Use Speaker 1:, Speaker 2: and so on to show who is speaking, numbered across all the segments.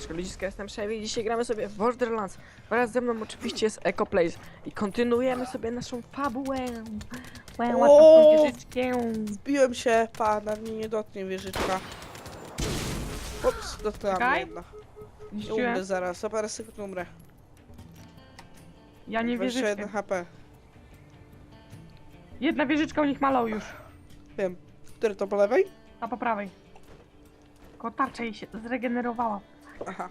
Speaker 1: Siemaneczko, ludziska, jestem Szewi i dzisiaj gramy sobie w Borderlands. Wraz ze mną oczywiście jest Eco Place i kontynuujemy sobie naszą fabułę. Łę, tą wieżyczkę.
Speaker 2: Zbiłem się, pana mnie nie dotknie wieżyczka. Ups, dotknęła mnie
Speaker 1: Czekaj.
Speaker 2: jedna.
Speaker 1: Zniszczyłem.
Speaker 2: umrę zaraz, za parę sekund umrę.
Speaker 1: Ja nie
Speaker 2: 21
Speaker 1: wieżyczkę.
Speaker 2: HP.
Speaker 1: Jedna wieżyczka u nich malał już.
Speaker 2: Wiem. Który to po lewej?
Speaker 1: A po prawej. Tylko tarcza jej się zregenerowała.
Speaker 2: Aha.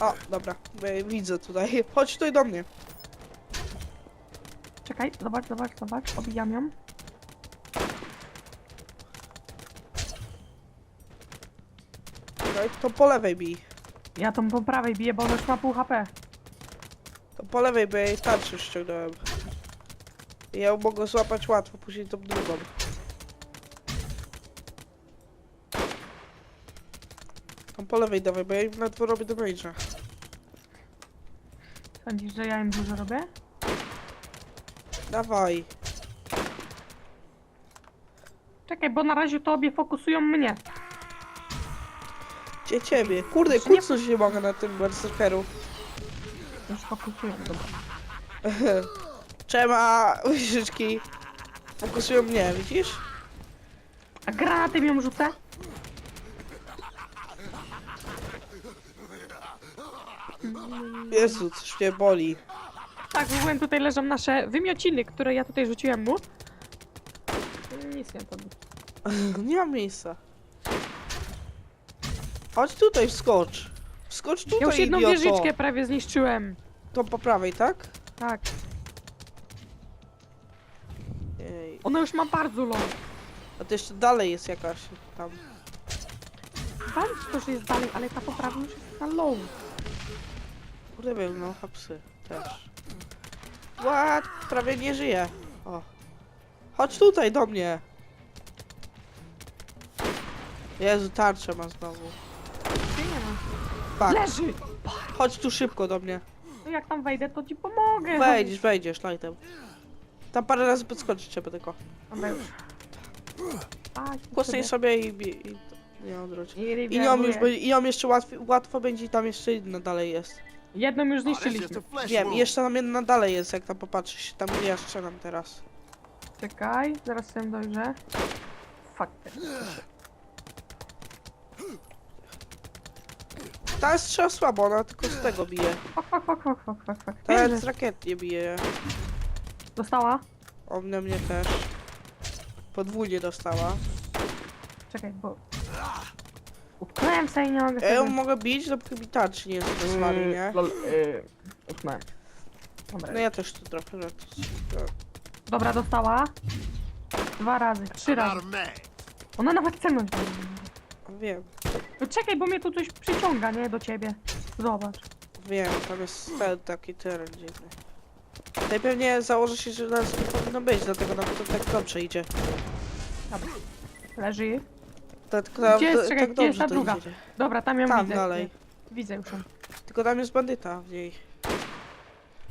Speaker 2: O, dobra, widzę tutaj. Chodź tutaj do mnie.
Speaker 1: Czekaj, zobacz, zobacz, zobacz. Obijam ją.
Speaker 2: Czekaj, To po lewej bij.
Speaker 1: Ja tą po prawej biję, bo ona już ma pół HP.
Speaker 2: To po lewej, bo ja jej tarczę już ściągnąłem. I Ja ją mogę złapać łatwo, później tą drugą. Po lewej dawaj, bo ja im ledwo robię damage'a.
Speaker 1: Sądzisz, że ja im dużo robię?
Speaker 2: Dawaj.
Speaker 1: Czekaj, bo na razie to obie fokusują mnie.
Speaker 2: Gdzie ciebie? Kurde,
Speaker 1: Jeszcze nie-
Speaker 2: kucnąć nie mogę na tym berserkeru.
Speaker 1: Już fokusują, dobra.
Speaker 2: Czema, łyżyczki. Fokusują mnie, widzisz?
Speaker 1: A granatem ją rzucę?
Speaker 2: Jezu, coś mnie boli.
Speaker 1: Tak, w ogóle tutaj leżą nasze wymiociny, które ja tutaj rzuciłem mu. Nic nie podbił.
Speaker 2: Nie mam miejsca. Chodź tutaj, wskocz. Wskocz tutaj,
Speaker 1: Ja już jedną
Speaker 2: idioto.
Speaker 1: wieżyczkę prawie zniszczyłem.
Speaker 2: To po prawej, tak?
Speaker 1: Tak.
Speaker 2: Ej.
Speaker 1: Ona już ma bardzo low.
Speaker 2: A to jeszcze dalej jest jakaś tam.
Speaker 1: Bardzo to, że jest dalej, ale ta poprawna już jest na low.
Speaker 2: Kurde wiem, no hapsy też. What? Prawie nie żyje. O. Chodź tutaj do mnie. Jezu, tarczę ma znowu.
Speaker 1: Nie ma?
Speaker 2: Fuck.
Speaker 1: Leży!
Speaker 2: Chodź tu szybko do mnie.
Speaker 1: No jak tam wejdę, to ci pomogę.
Speaker 2: Wejdziesz, wejdziesz, lightem. Tam parę razy podskoczyć trzeba tylko.
Speaker 1: Dobra już. Aj,
Speaker 2: Kłosnij sobie i... i, i nie odwróć.
Speaker 1: I,
Speaker 2: I ją już będzie, i ją jeszcze łatwo, łatwo będzie i tam jeszcze jedna dalej jest.
Speaker 1: Jedną już zniszczyliśmy.
Speaker 2: Wiem, jeszcze tam jedna dalej jest, jak tam popatrzysz, tam gdzie ja strzelam teraz.
Speaker 1: Czekaj, zaraz sobie dojrzę. Fuck.
Speaker 2: Ta jest strzela słabo, ona tylko z tego bije.
Speaker 1: Fuck, fuck, fuck, fuck, fuck, fuck, fuck.
Speaker 2: Ta
Speaker 1: Wiem,
Speaker 2: z
Speaker 1: że
Speaker 2: rakiet nie bije.
Speaker 1: Dostała?
Speaker 2: On na mnie też. Podwójnie dostała.
Speaker 1: Czekaj, bo... Utknąłem sobie nie mogę
Speaker 2: Ja ją
Speaker 1: sobie-
Speaker 2: mogę bić, dopóki mi nie jest wysłany, nie?
Speaker 1: Lol, utknąłem. Dobra.
Speaker 2: No ja też tu trochę. to-
Speaker 1: Dobra, dostała. Dwa razy, trzy razy. Ona nawet
Speaker 2: no, Wiem,
Speaker 1: No czekaj, bo mnie tu coś przyciąga, nie? Do ciebie. Zobacz.
Speaker 2: wiem, tam jest ten taki teren dziwny. Najpewniej założę się, że nas nie powinno być, dlatego nam to tak dobrze idzie.
Speaker 1: Dobra. Leży.
Speaker 2: Tak, tak,
Speaker 1: Gdzie jest-
Speaker 2: tak,
Speaker 1: czekaj, gdzie jest ta
Speaker 2: to
Speaker 1: druga?
Speaker 2: idzie.
Speaker 1: Dobra, tam ją
Speaker 2: Tam
Speaker 1: widzę.
Speaker 2: dalej.
Speaker 1: Widzę już ją.
Speaker 2: Tylko tam jest bandyta w niej.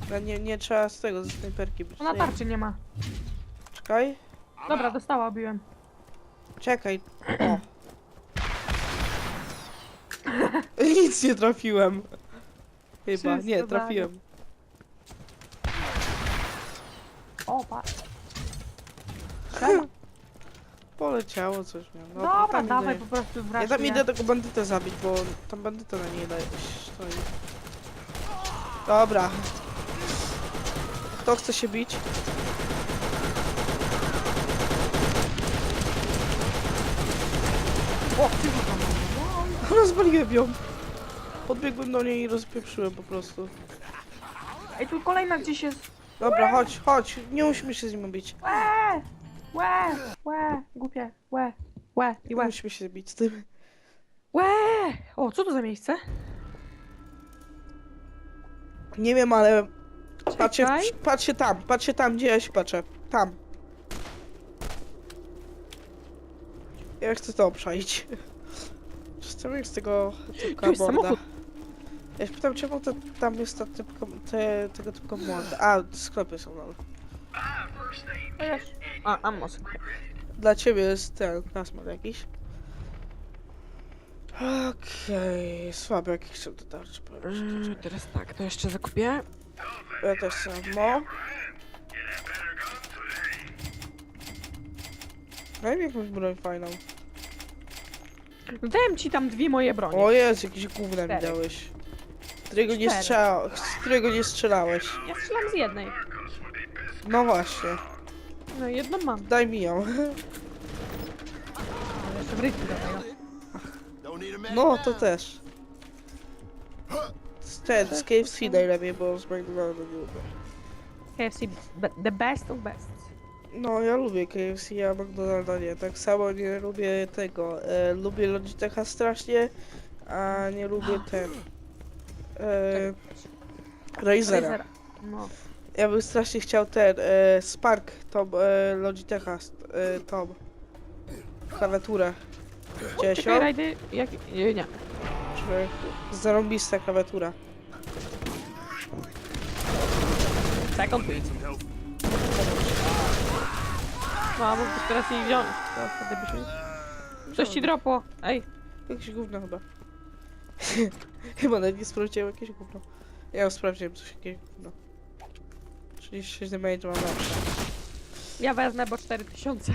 Speaker 2: No nie, nie trzeba z tego, ze snajperki być.
Speaker 1: Ona
Speaker 2: Nie,
Speaker 1: tarczy nie ma.
Speaker 2: Czekaj.
Speaker 1: Dobra, dostała, obiłem.
Speaker 2: Czekaj. O. Nic nie trafiłem. Chyba,
Speaker 1: Wszystko
Speaker 2: nie, trafiłem.
Speaker 1: O, patrz.
Speaker 2: Poleciało coś miałem. No,
Speaker 1: Dobra,
Speaker 2: tam
Speaker 1: dawaj
Speaker 2: idę.
Speaker 1: po prostu wracaj.
Speaker 2: Ja tam idę tego bandytę zabić, bo tam bandyta na niej daje stoi. Dobra. Kto chce się bić?
Speaker 1: O, ty tam.
Speaker 2: Rozwaliłem ją. Podbiegłem do niej i rozpieprzyłem po prostu.
Speaker 1: Ej, tu kolejna gdzieś jest.
Speaker 2: Dobra, chodź, chodź. Nie musimy się z nim bić.
Speaker 1: Łe! Łe! Łe! Głupie. Łe! Łe! I łe.
Speaker 2: musimy się bić z tym.
Speaker 1: Łe! O, co to za miejsce?
Speaker 2: Nie wiem, ale patrzcie,
Speaker 1: Czekaj.
Speaker 2: patrzcie tam, patrzcie tam, gdzie ja się patrzę. Tam. Ja chcę to obszaić. Chcemy z tego typka
Speaker 1: jest
Speaker 2: morda.
Speaker 1: samochód.
Speaker 2: Ja się pytam, czemu to, tam jest ta typka, te, tego typka morda. A, sklepy są, no.
Speaker 1: A, ammo sobie.
Speaker 2: Dla ciebie jest ten klasmat jakiś. Okej, słabe jak chcę do tarczy powiedzieć.
Speaker 1: Yy, teraz tak, to jeszcze zakupię.
Speaker 2: Ja też samo. Daj mi jakąś broń fajną.
Speaker 1: No Dałem ci tam dwie moje bronie.
Speaker 2: O jest, jakiś gównem
Speaker 1: Cztery.
Speaker 2: dałeś. Którego nie
Speaker 1: Cztery.
Speaker 2: strzelałeś. Z którego nie strzelałeś.
Speaker 1: Ja strzelam z jednej.
Speaker 2: No właśnie.
Speaker 1: No jedną mam.
Speaker 2: Daj mi ją.
Speaker 1: Ale jeszcze w rytm do tego.
Speaker 2: No, to też. Z Ten, z KFC najlepiej, bo z McDonalda nie lubię.
Speaker 1: KFC, be- the best of best.
Speaker 2: No, ja lubię KFC, a McDonalda nie. Tak samo nie lubię tego. E, lubię Logitecha strasznie, a nie lubię ten. E, Razera.
Speaker 1: Razera. No.
Speaker 2: Ja bym strasznie chciał ten e, Spark, tą e, Logitecha, e, tą klawiaturę. Ją?
Speaker 1: Czekaj, rajdy, jak... Nie, nie.
Speaker 2: Zarąbista klawiatura.
Speaker 1: Second beat. No, mógłbyś teraz jej wziąć. To wtedy byśmy... Coś ci dropło. Ej,
Speaker 2: Jakieś gówno chyba. chyba nawet nie sprawdziłem jakieś gówno. Ja sprawdziłem coś jakieś gówno. 36 damage mam lepsze.
Speaker 1: ja wezmę, bo 4000.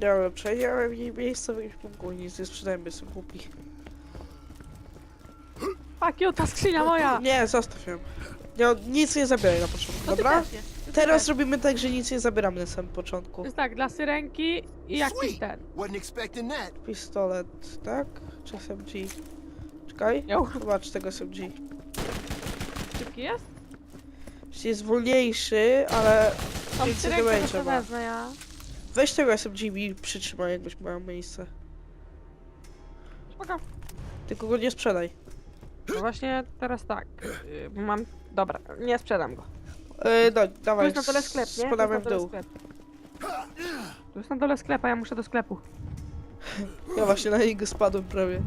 Speaker 2: Ja mam lepsze, ja mam jej miejsce w jakimś punku nic nie sprzedałem, bo jestem głupi.
Speaker 1: Fuck you, ta skrzynia moja!
Speaker 2: Nie, zostaw ją. Nie, nic nie zabieraj na początku,
Speaker 1: No ty
Speaker 2: dobra?
Speaker 1: też nie. Ty
Speaker 2: Teraz
Speaker 1: też.
Speaker 2: robimy tak, że nic nie zabieramy na samym początku.
Speaker 1: To jest tak, dla syrenki i jakiś
Speaker 3: Sweet.
Speaker 1: ten.
Speaker 3: Wasn't expecting that.
Speaker 2: Pistolet, tak? Czy SMG? Czekaj, zobacz tego SMG.
Speaker 1: szybki jest?
Speaker 2: Jest wolniejszy, ale
Speaker 1: syrenkę
Speaker 2: damage'a
Speaker 1: to
Speaker 2: ma.
Speaker 1: wezmę ja.
Speaker 2: weź tego SMG i przytrzymaj jakbyś miał miejsce.
Speaker 1: Spoko.
Speaker 2: Tylko go nie sprzedaj.
Speaker 1: No właśnie teraz tak. bo Mam... Dobra, nie sprzedam go.
Speaker 2: Yy, no,
Speaker 1: Tu
Speaker 2: dawaj,
Speaker 1: jest na dole sklep, nie? Tu jest
Speaker 2: spadamy
Speaker 1: na
Speaker 2: w
Speaker 1: dole
Speaker 2: dół.
Speaker 1: sklep. Tu jest na dole sklep, a ja muszę do sklepu.
Speaker 2: Ja właśnie na niego spadłem prawie.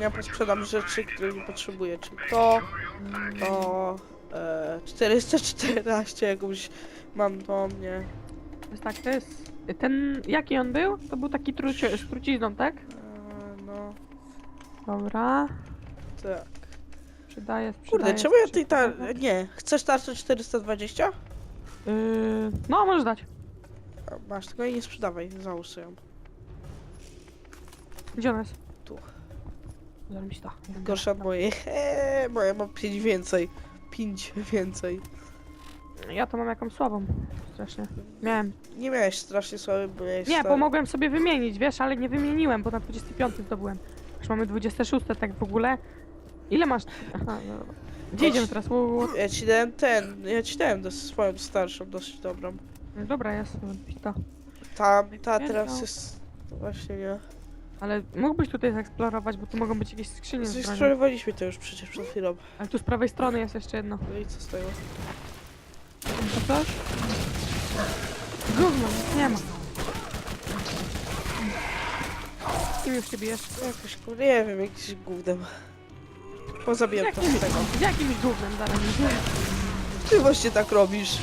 Speaker 2: Ja posprzedam rzeczy, których nie potrzebuję, czyli to, to, e, 414 jakąś mam to mnie.
Speaker 1: To jest tak, to jest... Ten... Jaki on był? To był taki truci... z trucizną, tak?
Speaker 2: E, no,
Speaker 1: Dobra.
Speaker 2: tak.
Speaker 1: Sprzedaję, sprzedaję.
Speaker 2: Kurde, czemu ja tej tar... Nie, chcesz tarczę 420?
Speaker 1: Yy... No, możesz dać.
Speaker 2: A, Masz, tylko jej nie sprzedawaj, załóż sobie ją.
Speaker 1: Gdzie ona jest?
Speaker 2: Tu.
Speaker 1: Zaraz mi się da.
Speaker 2: Gorsza od mojej. Eee, moja ma 5 więcej. 5 więcej.
Speaker 1: Ja to mam jakąś słabą. Strasznie. Miałem.
Speaker 2: Nie miałeś strasznie słaby, bo miałeś
Speaker 1: Nie,
Speaker 2: stary-
Speaker 1: bo mogłem sobie wymienić, wiesz, ale nie wymieniłem, bo na 25 zdobyłem. Już mamy 26, tak w ogóle. Ile masz? Aha, no. Gdzie idziemy teraz? Ło, ło, ło.
Speaker 2: Ja ci dałem ten, ja ci dałem dos- swoją starszą, dosyć dobrą.
Speaker 1: Dobra, jest. To.
Speaker 2: Ta, ta teraz
Speaker 1: no.
Speaker 2: jest... Właśnie nie.
Speaker 1: Ale mógłbyś tutaj zeksplorować, bo tu mogą być jakieś skrzynie z bronią.
Speaker 2: Zeksplorowaliśmy to już przecież przed chwilą.
Speaker 1: Ale tu z prawej strony jest jeszcze jedno.
Speaker 2: No i co z tego?
Speaker 1: Gówno, nic nie ma. Kim już się bijesz?
Speaker 2: Jakoś, nie wiem, jakiś gównem. Pozabijam to
Speaker 1: Jakimś,
Speaker 2: z tego.
Speaker 1: z jakimś gównem zaraz.
Speaker 2: Ty właśnie tak robisz.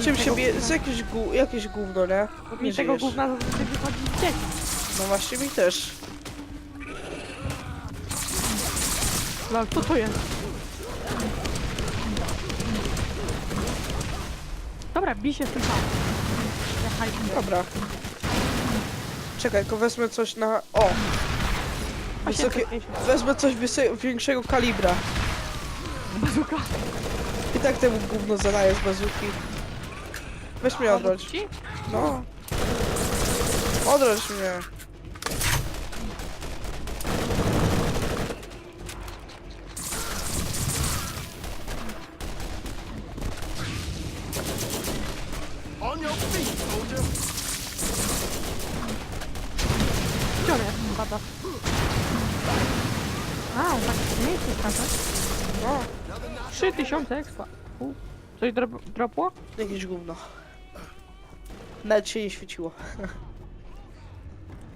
Speaker 2: Z czym się bije? Z jakimś gó... jakieś gówno, nie?
Speaker 1: Bo
Speaker 2: Nie
Speaker 1: mi tego
Speaker 2: żyjesz.
Speaker 1: gówna zazwyczaj wychodzi z dzieci.
Speaker 2: No właśnie mi też.
Speaker 1: Lol, co to jest? Dobra, bij się z tym.
Speaker 2: Dobra. Czekaj, tylko wezmę coś na... O! Wysokie...
Speaker 1: 850.
Speaker 2: Wezmę coś wysy... większego kalibra.
Speaker 1: Bazuka.
Speaker 2: I tak temu gówno zadaję z bazuki. Weź mnie odrodź.
Speaker 1: Ci?
Speaker 2: No. Odrodź mnie.
Speaker 1: Jest? Bada. A, on tak nie jest prawda?
Speaker 2: No.
Speaker 1: 3000 expa. U. Coś drop, dropło?
Speaker 2: Jakieś gówno. Nawet się nie świeciło.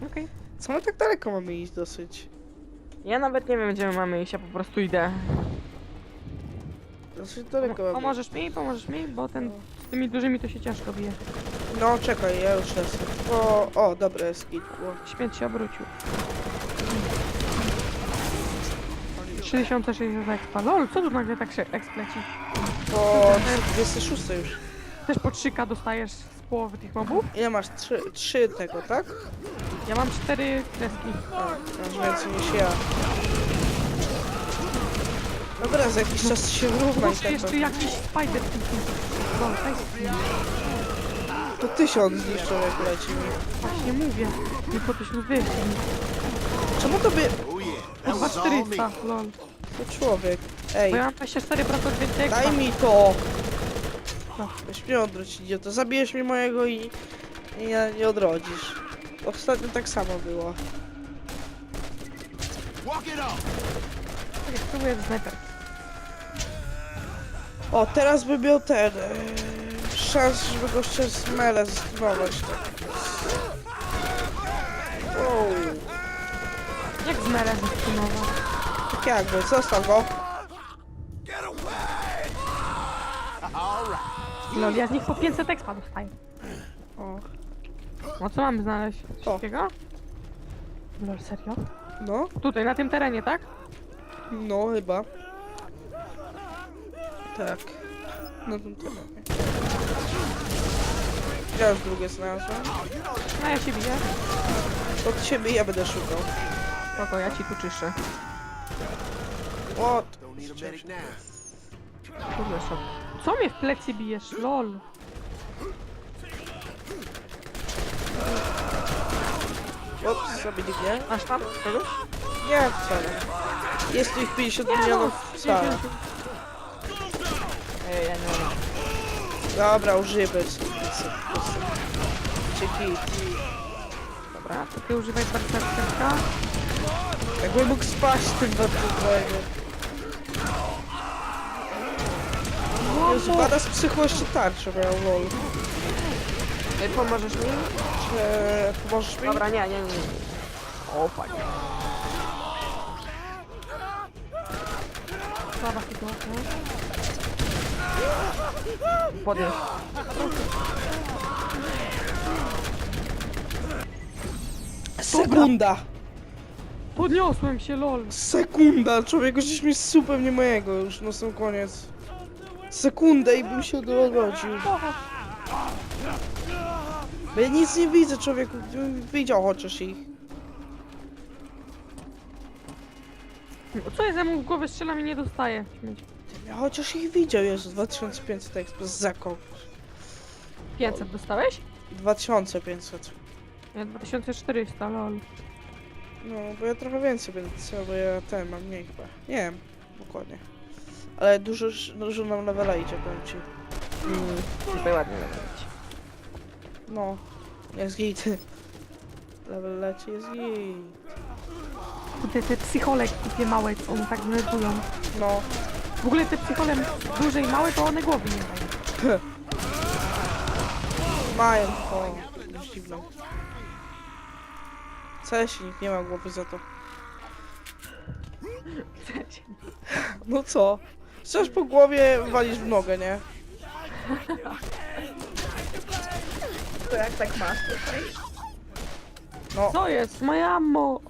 Speaker 1: Okej.
Speaker 2: Co my tak daleko mamy iść dosyć?
Speaker 1: Ja nawet nie wiem, gdzie my mamy iść, ja po prostu idę.
Speaker 2: Dosyć daleko mamy.
Speaker 1: Pomożesz mi, pomożesz mi, bo ten z tymi dużymi to się ciężko bije.
Speaker 2: No czekaj, ja już jestem. O, o, dobra, jest git. O,
Speaker 1: Śmieć się obrócił. 3060 expa. Lol, co tu nagle tak się exp leci?
Speaker 2: Po 26 już.
Speaker 1: Też po 3K dostajesz połowy tych mobów?
Speaker 2: Ile masz? Trzy, trzy tego, tak?
Speaker 1: Ja mam 4 kreski.
Speaker 2: A, masz więcej niż ja. Dobra, za jakiś czas się wyrówna i
Speaker 1: Boże,
Speaker 2: tak.
Speaker 1: jeszcze jakiś spider w tym daj
Speaker 2: To tysiąc zniszczą jak leci mi.
Speaker 1: Właśnie mówię. 1200.
Speaker 2: Czemu to by...
Speaker 3: Oh yeah. That
Speaker 1: Chyba
Speaker 3: was all me.
Speaker 1: 400, lol.
Speaker 2: To człowiek. Ej,
Speaker 1: Bo ja mam 24% więcej
Speaker 2: daj mi to!
Speaker 1: No.
Speaker 2: Weź mnie odwróć, idioto. Zabijesz mi mojego i... i nie, nie odrodzisz. Ostatnio tak samo było.
Speaker 1: Tak, spróbuję z snajper.
Speaker 2: O, teraz by miał ten... Yy, szans, żeby go jeszcze z mele zastanować. Tak. Wow.
Speaker 1: Jak z Mele zastunował?
Speaker 2: Tak jakby, zostaw go.
Speaker 1: Lol, ja z nich po 500 expa dostaję.
Speaker 2: O,
Speaker 1: No co mamy znaleźć? Wszystkiego? Lol, serio?
Speaker 2: no,
Speaker 1: Tutaj, na tym terenie, tak?
Speaker 2: no chyba. Tak. No to tyle. Ja już drugie znalazłem.
Speaker 1: No ja się biję.
Speaker 2: Od ciebie ja będę szukał.
Speaker 1: Spoko, ja ci tu
Speaker 3: medic now.
Speaker 1: Kurde, szok. Co mnie w plecy bijesz? Lol.
Speaker 2: Ops, sobie nie.
Speaker 1: Masz tam kogoś?
Speaker 2: Nie, wcale. Jest tu ich 50
Speaker 1: Nie no,
Speaker 2: milionów wcale.
Speaker 1: 50. Ej, ja nie mam.
Speaker 2: Dobra, użyję bez Dzięki.
Speaker 1: Dobra, to ty używaj barcerka.
Speaker 2: Jakbym mógł spaść tym bardzo Jezu, bada z psychu jeszcze tarczę miał lol.
Speaker 1: Ej, pomożesz mi?
Speaker 2: Czy pomożesz mi?
Speaker 1: Dobra, nie, nie, nie. O, panie. Słaba sytuacja. Podnieś.
Speaker 2: Sekunda!
Speaker 1: Podniosłem się, lol.
Speaker 2: Sekunda! Człowieku, żeś mi super nie mojego już na sam koniec. Sekundę i bym się odrodził. Bo ja nic nie widzę, człowieku. Gdybym widział chociaż ich.
Speaker 1: Co ja mu w głowę strzelam i nie dostaję? Śmieć.
Speaker 2: Ja chociaż ich widział, Jezu, 2500 exp z zakon.
Speaker 1: 500 dostałeś?
Speaker 2: 2500.
Speaker 1: Ja 2400, lol.
Speaker 2: No, bo ja trochę więcej będę chciał, bo ja ten mam mniej chyba. Nie wiem, dokładnie. Ale dużo, dużo nam levela idzie, powiem ci.
Speaker 1: Mm, ładnie lecieć.
Speaker 2: No, jest git. Level leci, jest git.
Speaker 1: Te, te psychole takie małe, co one tak denerwują.
Speaker 2: No,
Speaker 1: W ogóle te psychole duże i małe, to one głowy nie mają.
Speaker 2: mają to dziwną. Cesinik, nie ma głowy za to. No co? Chcesz po głowie walisz w nogę, nie?
Speaker 1: To jak tak masz?
Speaker 2: No,
Speaker 1: Co jest? Moja ammo!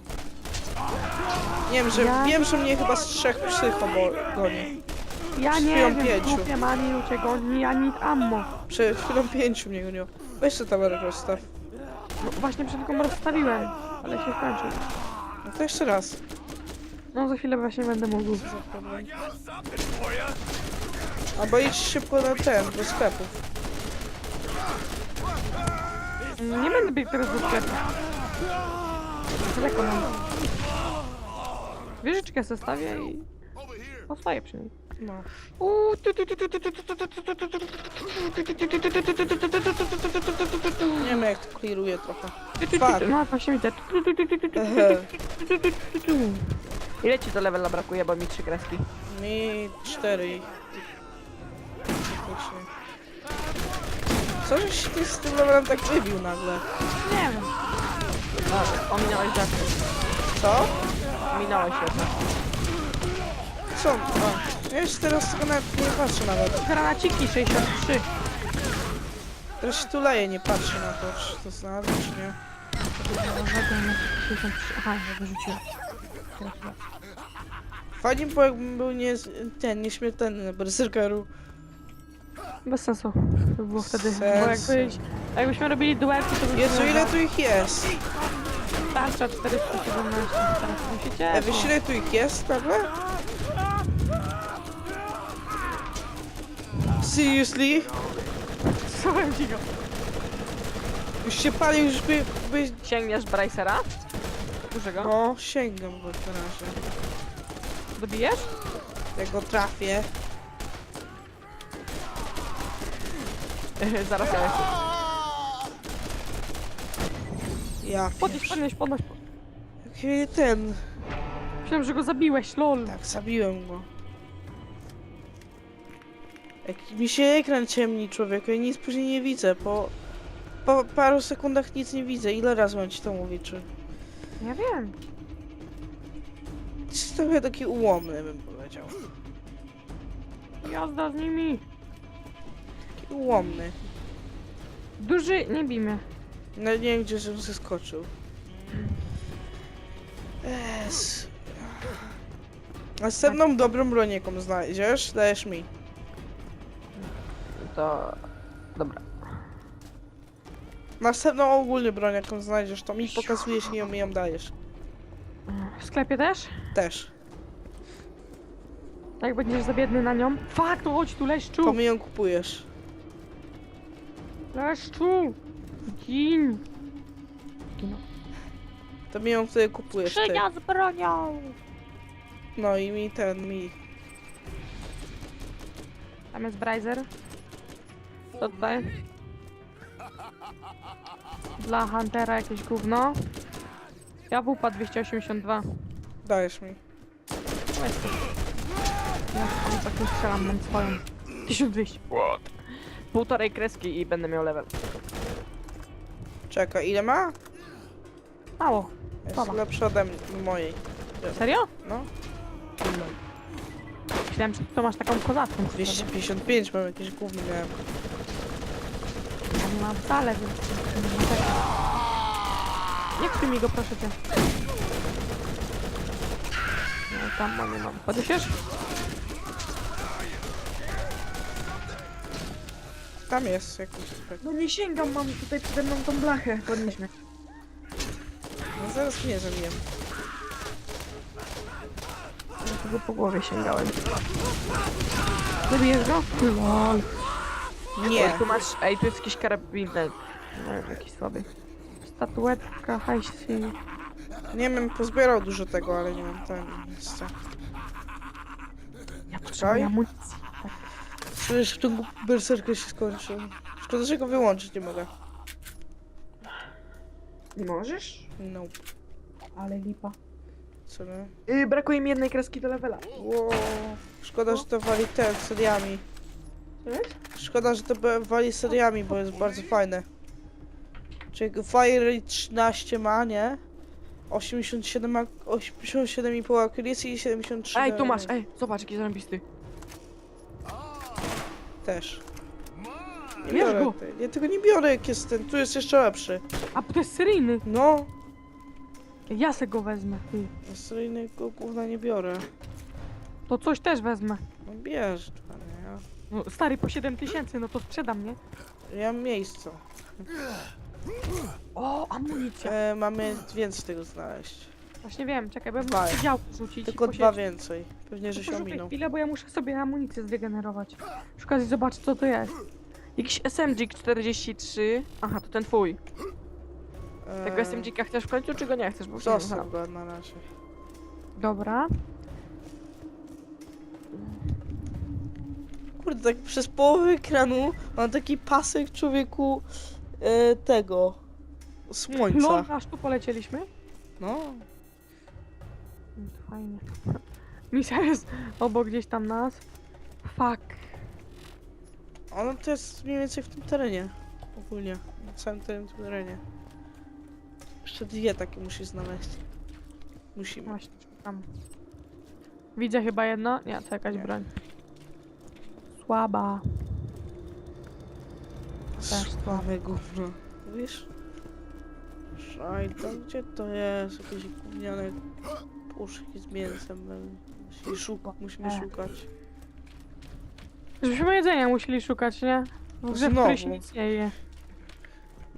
Speaker 2: nie wiem, że
Speaker 1: Ja-
Speaker 2: wiem, że mnie chyba z trzech psycho bo- goni.
Speaker 1: Ja nie
Speaker 2: chwilą
Speaker 1: wiem,
Speaker 2: pięciu.
Speaker 1: kupię ani ni ani ammo.
Speaker 2: Przed chwilą pięciu mnie goniło. Weź sobie taberek rozstaw.
Speaker 1: No, właśnie przed chwilą rozstawiłem, ale się skończył.
Speaker 2: No to jeszcze raz.
Speaker 1: No za chwilę właśnie będę mógł.
Speaker 2: Co za problem. Albo idź szybko na ten, do sklepu.
Speaker 1: Nie będę biegł teraz do sklepu. Daleko mam. Wieżyczkę zostawię i postoję przy niej.
Speaker 2: No.
Speaker 1: Uuu, tu, tu, tu, tu, tu, tu, tu, tu, tu, tu, tu, tu, tu, tu, tu,
Speaker 2: Nie wiem jak to clearuje trochę.
Speaker 1: tu. No właśnie widzę. Tu, tu, tu, tu, tu, tu,
Speaker 2: Ehe.
Speaker 1: tu, tu, tu, tu, tu. Ile ci do levela brakuje, bo mi trzy kreski.
Speaker 2: Mi cztery i... Faktycznie. Co żeś ty z tym levelem tak wybił nagle?
Speaker 1: Nie wiem. No, ominąłeś żarty.
Speaker 2: Co?
Speaker 1: Minąłeś jednak.
Speaker 2: Co? A, ja już teraz tego nawet nie patrzę nawet.
Speaker 1: Granaciki 63.
Speaker 2: Teraz się tu leje, nie patrzę na to, czy to znalazłem, czy nie.
Speaker 1: Aha, ja wyrzuciłem.
Speaker 2: Fajnie, bo jakbym był nie, ten, nieśmiertelny na berserkeru.
Speaker 1: Bez sensu. To było wtedy. Bo
Speaker 2: Sensu.
Speaker 1: jakbyś, jakbyśmy robili duelki, to by
Speaker 2: Jezu, ile tu ich jest?
Speaker 1: Tarcza 417. Teraz musicie.
Speaker 2: E, wiesz ile tu ich jest nagle? Seriously?
Speaker 1: Słucham ci go.
Speaker 2: Już się pali, już by, by...
Speaker 1: Sięgniesz Bracera? Dużego?
Speaker 2: No, sięgam go razie.
Speaker 1: Dobijesz?
Speaker 2: Jak go trafię.
Speaker 1: Zaraz ja jeszcze.
Speaker 2: Ja
Speaker 1: Podnieś, podnieś, podnieś.
Speaker 2: Jaki ten...
Speaker 1: Myślałem, że go zabiłeś, lol.
Speaker 2: Tak, zabiłem go. Jak mi się ekran ciemni, człowieku, ja nic później nie widzę, po... Po paru sekundach nic nie widzę. Ile razy mam ci to mówić, czy...
Speaker 1: Ja wiem.
Speaker 2: Jest trochę taki ułomny, bym powiedział.
Speaker 1: Jazda z nimi.
Speaker 2: Taki ułomny.
Speaker 1: Duży, nie mnie.
Speaker 2: No nie wiem, gdzie żebym zeskoczył. Es. Następną dobrą broń, jaką znajdziesz, dajesz mi.
Speaker 1: To... Dobra.
Speaker 2: Następną ogólnie broń, jaką znajdziesz, to mi pokazujesz i ją mi ją dajesz.
Speaker 1: W sklepie też?
Speaker 2: Też.
Speaker 1: Jak będziesz za biedny na nią? Fuck, to chodź tu,
Speaker 2: To
Speaker 1: leszczu!
Speaker 2: mi ją kupujesz.
Speaker 1: Leszczu! Gin! Ginął.
Speaker 2: To mi ją wtedy kupujesz ty.
Speaker 1: Skrzynia z bronią!
Speaker 2: No i mi ten, mi.
Speaker 1: Tam jest Brazier. Co tutaj? Dla Huntera jakieś gówno. Ja WP 282.
Speaker 2: Dajesz mi.
Speaker 1: To. Ja tam tak nie strzelam, mam swoją. 1200. What? Półtorej kreski i będę miał level.
Speaker 2: Czekaj, ile ma?
Speaker 1: Mało.
Speaker 2: Jest
Speaker 1: Słaba.
Speaker 2: lepsza ode mnie, mojej.
Speaker 1: Serio?
Speaker 2: No.
Speaker 1: Myślałem, że to masz taką kozacką.
Speaker 2: 255 mam jakieś gówno miałem.
Speaker 1: Nie mam wcale, więc... nie ma tego. Nie go, proszę cię. No tam ma nie mam. Podniesiesz?
Speaker 2: Tam jest jakiś.
Speaker 1: No nie sięgam, mam tutaj przede mną tą blachę. Podnieś mnie.
Speaker 2: No zaraz mnie zabiję.
Speaker 1: Ja tego po głowie sięgałem. Zabijesz go? Lol.
Speaker 2: Nie.
Speaker 1: Ej, tu masz... Ej, tu jest jakiś karabinek. No, jakiś słaby. Statuetka, hajsy.
Speaker 2: Nie wiem, pozbierał dużo tego, ale nie mam ten. nic.
Speaker 1: Ja potrzebuję amunicji.
Speaker 2: Przecież w tym berserkę się skończył. Szkoda, że go wyłączyć nie mogę.
Speaker 1: Nie możesz?
Speaker 2: No.
Speaker 1: Ale lipa.
Speaker 2: Co nie?
Speaker 1: Yy, brakuje mi jednej kreski do levela.
Speaker 2: Wow. Szkoda, że to wali ten seriami.
Speaker 1: Co jest?
Speaker 2: Szkoda, że to wali seriami, bo jest bardzo fajne. Czyli Fire 13 ma, nie? 87 ma 87,5 accuracy i 73
Speaker 1: Ej, tu masz, ej, zobacz jaki zarąbisty.
Speaker 2: Też. Nie
Speaker 1: Bierz
Speaker 2: biorę
Speaker 1: go.
Speaker 2: Ja tego nie biorę jak jest ten, tu jest jeszcze lepszy.
Speaker 1: A to jest seryjny.
Speaker 2: No,
Speaker 1: Ja se go wezmę.
Speaker 2: Ja seryjnego gówna nie biorę.
Speaker 1: To coś też wezmę.
Speaker 2: No bierz,
Speaker 1: No, stary, po 7 tysięcy, no to sprzedam, nie?
Speaker 2: ja mam miejsce.
Speaker 1: O, amunicja.
Speaker 2: E, mamy więcej tego znaleźć.
Speaker 1: Właśnie wiem, czekaj, bo ja
Speaker 2: Dwa.
Speaker 1: muszę dział rzucić.
Speaker 2: Tylko
Speaker 1: i
Speaker 2: dwa więcej. Pewnie, że się
Speaker 1: Poszukaj
Speaker 2: ominą.
Speaker 1: chwilę, bo ja muszę sobie amunicję zregenerować. Przy okazji zobacz, co to jest. Jakiś SMG 43. Aha, to ten twój. Tego
Speaker 2: E,
Speaker 1: SMG chcesz w końcu, czy go nie chcesz? Bo
Speaker 2: Zostaw go na razie.
Speaker 1: Dobra.
Speaker 2: Kurde, tak przez połowę ekranu mam taki pasek człowieku e, tego słońca.
Speaker 1: Lol, aż tu polecieliśmy?
Speaker 2: No,
Speaker 1: No fajnie. Misja jest obok gdzieś tam nas. Fuck.
Speaker 2: ono to jest mniej więcej w tym terenie. Ogólnie, na całym tym terenie. Jeszcze dwie takie musi znaleźć. Musimy.
Speaker 1: Właśnie, szukam. Widzę chyba jedno. Nie, to jakaś
Speaker 2: Nie.
Speaker 1: broń. Słaba. Też to.
Speaker 2: Słabe gówno. Wiesz? Szajta, gdzie to jest? Jakieś gówniane puszki z mięsem. Musimy, szuka, musimy
Speaker 1: E.
Speaker 2: szukać.
Speaker 1: Żebyśmy jedzenia musieli szukać, nie? W grze, w której się
Speaker 2: Znowu.
Speaker 1: nic nie je.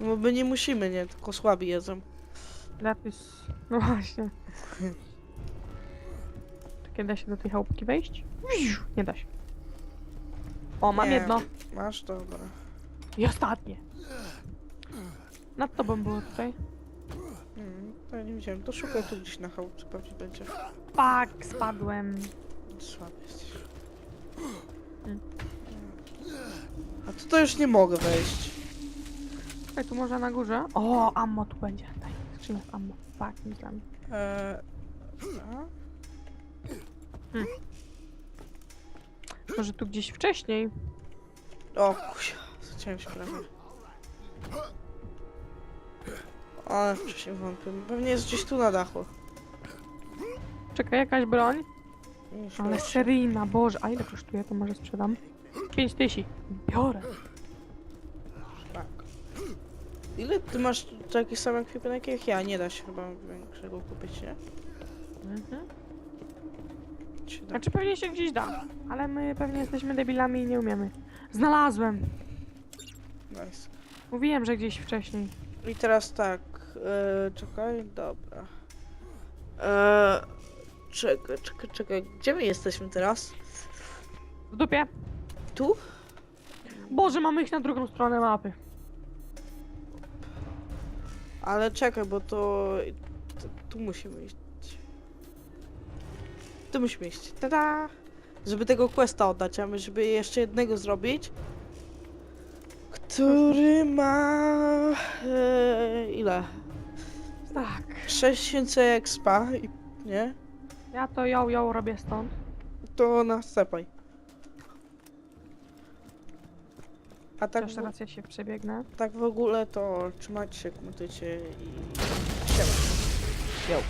Speaker 2: No bo my nie musimy, nie? Tylko słabi jedzą.
Speaker 1: Lapis. No właśnie. Czekaj, da się do tej chałupki wejść? Nie da się. O, mam
Speaker 2: Nie.
Speaker 1: jedno.
Speaker 2: Masz? Dobra.
Speaker 1: I ostatnie. Nad tobą było tutaj.
Speaker 2: Hmm, to ja nie widziałem. To szukaj tu gdzieś na chałupce pewnie będzie.
Speaker 1: Pak, spadłem.
Speaker 2: Słaby jesteś.
Speaker 1: Mm.
Speaker 2: A tu to już nie mogę wejść.
Speaker 1: Czekaj, tu może na górze. O, ammo tu będzie. Daj, skrzynia z ammo. Pak, myślałem.
Speaker 2: Eee, a?
Speaker 1: Może tu gdzieś wcześniej.
Speaker 2: O kusia, zaciąłem się prawie. Ale wcześniej wątpię. Pewnie jest gdzieś tu na dachu.
Speaker 1: Czekaj, jakaś broń. Ale seryjna, boże. A ile kosztuje, to może sprzedam. 5 tysięcy. Biorę.
Speaker 2: Tak. Ile ty masz taki sam ekwipunek jak ja? Nie da się chyba większego kupić, nie?
Speaker 1: Mhm.
Speaker 2: Da?
Speaker 1: Znaczy pewnie się gdzieś da. Ale my pewnie jesteśmy debilami i nie umiemy. Znalazłem.
Speaker 2: Nice.
Speaker 1: Mówiłem, że gdzieś wcześniej.
Speaker 2: I teraz tak, e, czekaj, dobra. E, czekaj, czekaj, czekaj, gdzie my jesteśmy teraz?
Speaker 1: W dupie.
Speaker 2: Tu?
Speaker 1: Boże, mamy iść na drugą stronę mapy.
Speaker 2: Ale czekaj, bo to, to tu musimy iść. Tu musimy iść. Tada! Żeby tego questa oddać, a my żeby jeszcze jednego zrobić. Który ma... E, ile?
Speaker 1: Tak.
Speaker 2: 6000 expa, i, nie?
Speaker 1: Ja to ją, ją robię stąd.
Speaker 2: To następaj. A tak,
Speaker 1: Też
Speaker 2: w,
Speaker 1: teraz ja się przebiegnę.
Speaker 2: tak w ogóle to trzymajcie się, komentujcie i siema. Yo.